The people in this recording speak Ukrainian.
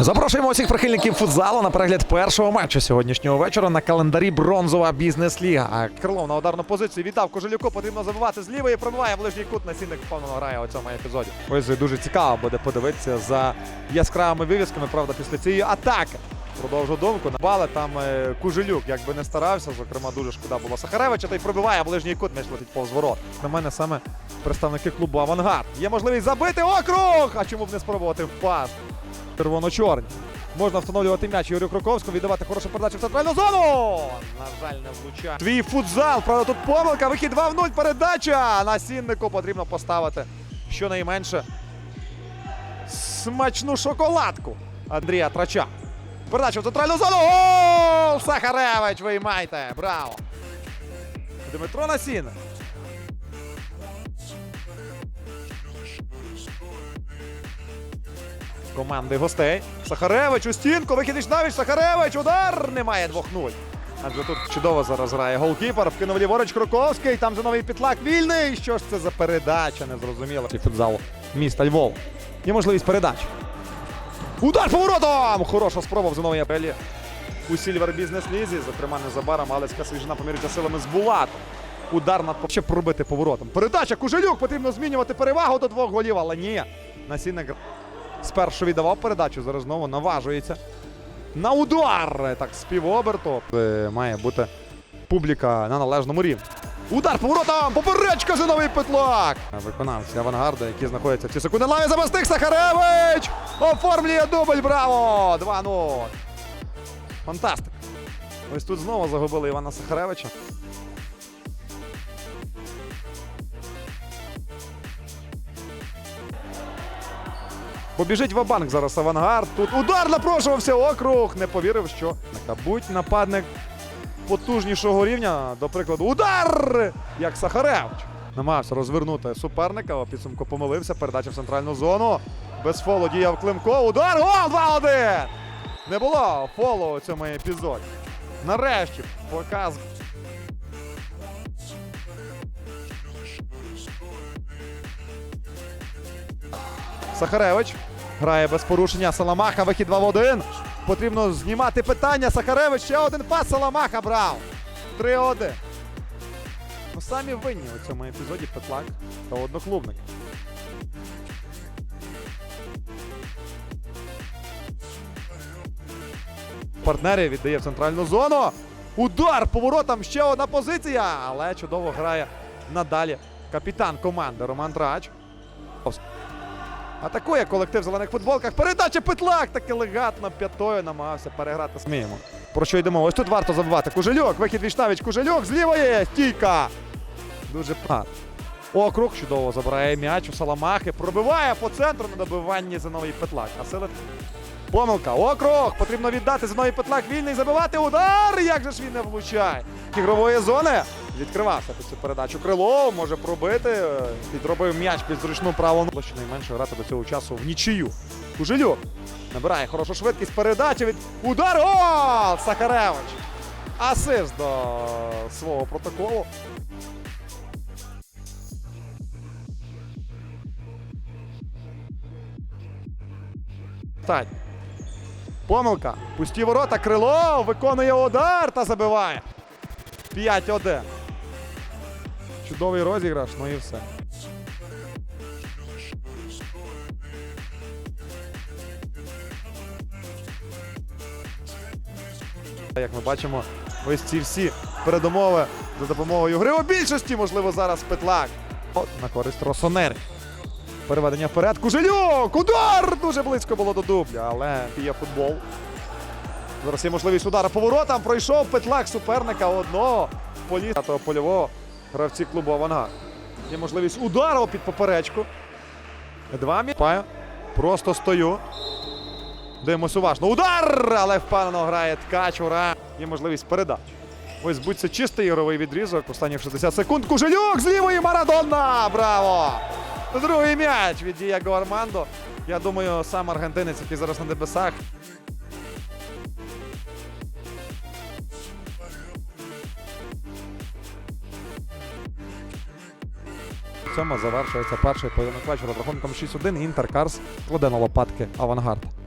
Запрошуємо усіх прихильників футзалу на перегляд першого матчу сьогоднішнього вечора на календарі бронзова бізнес-ліга. Крилов на ударну позицію віддав Кожелюку. Потрібно забивати з лівої. Пробиває ближній кут. Насінник впевнено грає у цьому епізоді. Ось дуже цікаво буде подивитися за яскравими вивісками. Правда, після цієї атаки. Продовжу думку. Бали там е, Кужелюк, як би не старався. Зокрема, дуже шкода було Сахаревича. Та й пробиває ближній кут. М'яч летить повз ворот. На мене саме представники клубу Авангард. Є можливість забити округ! А чому б не спробувати впасти? Червоно-чорні. Можна встановлювати м'яч Юрію Кроковському, віддавати хорошу передачу в центральну зону. На жаль, не влучає. Твій футзал. Правда, тут помилка. Вихід 2 в 0. Передача. На сіннику потрібно поставити щонайменше смачну шоколадку. Андрія Трача. Передача в центральну зону. Гол! Сахаревич, виймайте. Браво! Дмитро Насін. Команди гостей. Сахаревич у стінку. Вихід Ічнавіч. Сахаревич. Удар. Немає 2-0. Адже тут чудово зараз грає голкіпер. Вкинув ліворуч Кроковський. Там же новий підлак вільний. Що ж це за передача? Незрозуміло. Цей футзал міста Львов. Є можливість передачі. Удар поворотом! Хороша спроба в зоновій апелі. У Сільвер бізнес лізі. Зокрема, незабаром Алецька свіжина помірюється силами з Булатом. Удар над ще пробити поворотом. Передача Кужелюк. Потрібно змінювати перевагу до двох голів, але ні. Насінник спершу віддавав передачу, зараз знову наважується. На удар! Так, з. Е, Має бути публіка на належному рівні. Удар поворотом! Поперечка зиновий петлак! Виконавці авангарда, які знаходяться в ці секунди. Лаві забастих Сахаревич! Оформлює дубль! Браво! 2-0. Фантастика. Ось тут знову загубили Івана Сахаревича. Побіжить Вабанк зараз авангард. Тут удар напрошувався округ. Не повірив, що будь нападник потужнішого рівня, до прикладу, удар! Як Сахаревич. Намагався розвернути суперника, а підсумку помилився. Передача в центральну зону. Без фолу діяв Климко. Удар! Гол! 2-1! Не було фолу у цьому епізоді. Нарешті показ. Сахаревич грає без порушення. Саламаха. Вихід 2 в 1. Потрібно знімати питання. Сахаревич. Ще один пас. Саламаха брав. 3-1. Ну, самі винні у цьому епізоді Петлак та одноклубник. Партнерів віддає в центральну зону. Удар поворотом. Ще одна позиція. Але чудово грає надалі капітан команди Роман Драч. Атакує колектив в зелених футболках. Передача Петлак так елегантно п'ятою намагався переграти Сміємо. Про що йдемо? Ось тут варто забивати. Кужельок. Вихід Вічнавіч. Кужельок з лівої. Стійка. Дуже пар. Округ чудово забирає м'яч у Саламахи. Пробиває по центру на добиванні Зиновій Петлак. А сили. Помилка. Округ. Потрібно віддати Зиновій Петлак. Вільний забивати. Удар. Як же ж він не влучає? Ігрової зони. Відкривався під цю передачу. Крилов може пробити. Підробив м'яч під зручну праву ногу. Щонайменше грати до цього часу в нічию. Кужелюк набирає хорошу швидкість. Передача від удар. Гол! Сахаревич. Асист до свого протоколу. Стань. Помилка. Пусті ворота. Крило виконує удар та забиває. 5-1. Чудовий розіграш, ну і все. Як ми бачимо, ось ці всі передумови за допомогою гри у більшості, можливо, зараз Петлак. От, на користь Росонери. Переведення вперед. Кужелюк! Удар! Дуже близько було до дубля, але є футбол. Зараз є можливість удара поворотом. Пройшов Петлак суперника одного поліс польового гравці клубу Авангард. Є можливість удару під поперечку. Два м'я. Просто стою. Дивимось уважно. Удар! Але впевнено грає ткач. Ура! Є можливість передач. Ось будь це чистий ігровий відрізок. Останні 60 секунд. Кужелюк з лівої Марадона! Браво! Другий м'яч від Дієго Армандо. Я думаю, сам аргентинець, який зараз на небесах. Цьому завершується перший поєдинок вечора з рахунком 6-1. Інтер Карс кладе на лопатки авангард.